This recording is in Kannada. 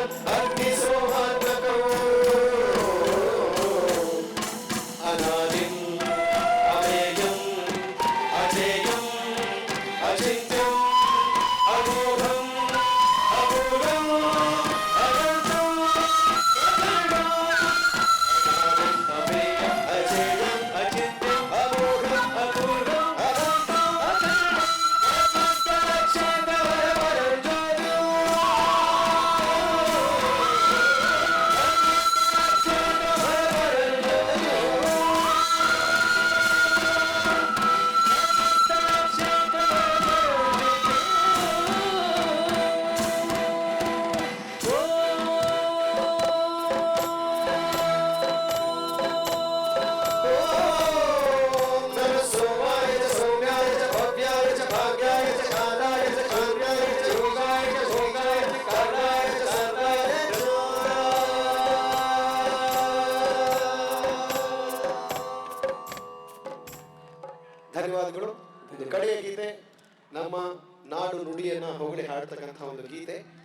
Hey. ಧನ್ಯವಾದಗಳು. ಕಡೆಯ ಗೀತೆ ನಮ್ಮ ನಾಡು ನುಡಿಯನ್ನ ಹೊಗಳಿ ಹಾಡ್ತಕ್ಕಂಥ ಒಂದು ಗೀತೆ.